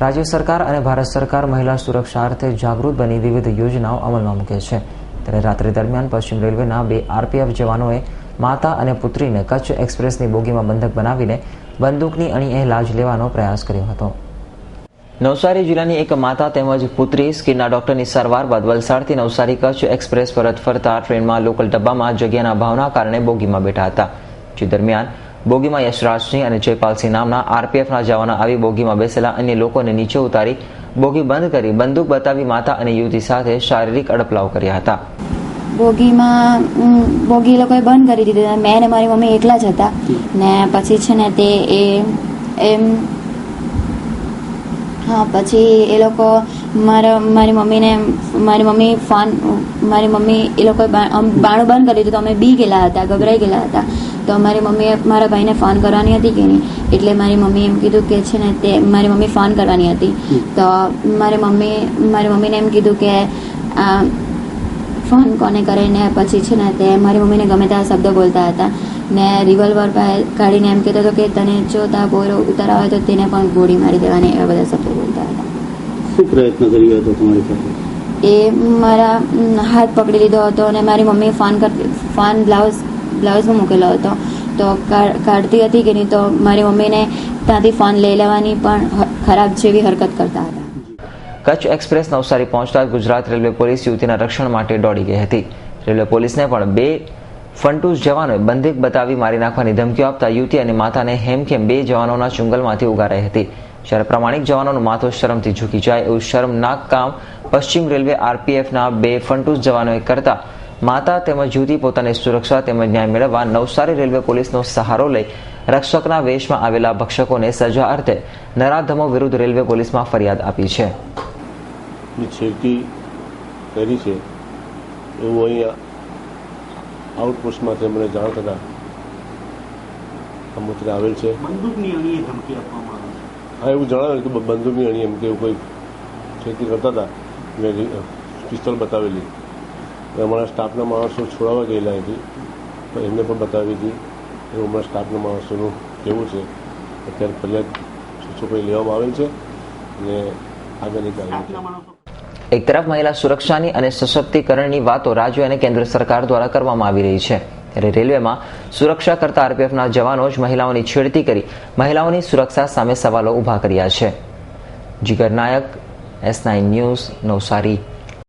રાજ્ય સરકાર અને ભારત સરકાર મહિલા સુરક્ષા અર્થે જાગૃત બની વિવિધ યોજનાઓ અમલમાં મૂકે છે. ત્યારે રાત્રિ દરમિયાન પશ્ચિમ રેલવેના બે આરપીએફ જવાનોએ માતા અને પુત્રીને કચ્છ એક્સપ્રેસની બોગીમાં બંધક બનાવીને બંદૂકની અણીએ લાજ લેવાનો પ્રયાસ કર્યો હતો. નવસારી જિલ્લાની એક માતા તેમજ પુત્રી સ્કિનના ડોક્ટરની સારવાર બાદ વલસાડથી નવસારી કચ્છ એક્સપ્રેસ પરત ફરતા ટ્રેનમાં લોકલ ડબ્બામાં જગ્યાના ભાવના કારણે બોગીમાં બેઠા હતા. જે દરમિયાન બોગીમાં યશરાજસિંહ અને જયપાલસિંહ નામના આરપીએફના જવાનો આવી બોગીમાં બેસેલા અન્ય લોકોને નીચે ઉતારી બોગી બંધ કરી બંદૂક બતાવી માતા અને યુવતી સાથે શારીરિક અડપલાવ કર્યા હતા. બોગીમાં બોગી લોકોએ બંધ કરી દીધી. મેં ને મારી મમ્મી એકલા જ હતા. ને પછી છે ને તે એ, એમ, હા, પછી એ લોકો મારા, મારી મમ્મીને, મારી મમ્મી ફોન, મારી મમ્મી એ લોકોએ બાણું બંધ કરી દીધું. તો અમે બી ગયેલા હતા, ગભરાઈ ગયેલા હતા. તો મારી મમ્મીએ મારા ભાઈને ફોન કરવાની હતી કે નહીં? એટલે મારી મમ્મીએ એમ કીધું કે છે ને તે મારી મમ્મી ફોન કરવાની હતી. તો મારી મમ્મી મારી મમ્મીને એમ કીધું કે ફોન કોને કરે ને પછી છે ને તે મારી મમ્મીને ગમે તેવા શબ્દો બોલતા હતા. ને રિવોલ્વર કાઢીને એમ કહેતો હતો કે તને જો તા બોરો ઉતારા હોય તો તેને પણ ગોળી મારી દેવાની એવા બધા શબ્દો બોલતા હતા. શું પ્રયત્ન કર્યો હતો તમારી સાથે? એ મારા હાથ પકડી લીધો હતો અને મારી મમ્મીએ ફોન કર ફોન બ્લાઉઝ બ્લાઉઝમાં મૂકેલો હતો. તો કાઢતી હતી કે નહીં તો મારી મમ્મીને ત્યાંથી ફોન લઈ લેવાની પણ ખરાબ જેવી હરકત કરતા હતા. કચ્છ એક્સપ્રેસ નવસારી પહોંચતા ગુજરાત રેલવે પોલીસ યુવતીના રક્ષણ માટે દોડી ગઈ હતી. રેલવે પોલીસને પણ બે ફંટૂસ જવાનોએ બંદૂક બતાવી મારી નાખવાની ધમકીઓ આપતા યુવતી અને માતાને હેમખેમ બે જવાનોના ચુંગલમાંથી ઉગારાઈ હતી. જ્યારે પ્રમાણિક જવાનોનું માથું શરમથી ઝૂકી જાય એવું શરમનાક કામ પશ્ચિમ રેલવે આરપીએફના બે ફંટૂસ જવાનોએ કરતા માતા તેમજ યુવતી પોતાની સુરક્ષા તેમજ ન્યાય મેળવવા નવસારી રેલવે પોલીસનો સહારો લઈ રક્ષકના વેશમાં આવેલા ભક્ષકોને સજા અર્થે નરાધમો વિરુદ્ધ રેલવે પોલીસમાં ફરિયાદ આપી છે. કરી છે. એવું અહીંયા આઉટપોસ્ટમાંથી મને જાણ થતા અમુત્રે આવેલ છે. બંદૂકની અણીએ ધમકી આપવામાં આવે છે. હા એવું જણાવેલ કે બ- બંદૂકની અણી એમ કે એવું કોઈ ખેતી કરતા હતા. મેં પિસ્તોલ બતાવેલી. અમારા સ્ટાફના માણસો છોડાવવા ગયેલા હતી તો એમને પણ બતાવી હતી એવું અમારા સ્ટાફના માણસોનું કેવું છે. અત્યારે ફરિયાદ છોકરી લેવામાં આવેલ છે અને આગળની કાર્યવાહી એક તરફ મહિલા સુરક્ષાની અને સશક્તિકરણની વાતો રાજ્ય અને કેન્દ્ર સરકાર દ્વારા કરવામાં આવી રહી છે. ત્યારે રેલવેમાં સુરક્ષા કરતા આરપીએફના જવાનો જ મહિલાઓની છેડતી કરી મહિલાઓની સુરક્ષા સામે સવાલો ઊભા કર્યા છે. Jigar Nayak S nine news Navsari.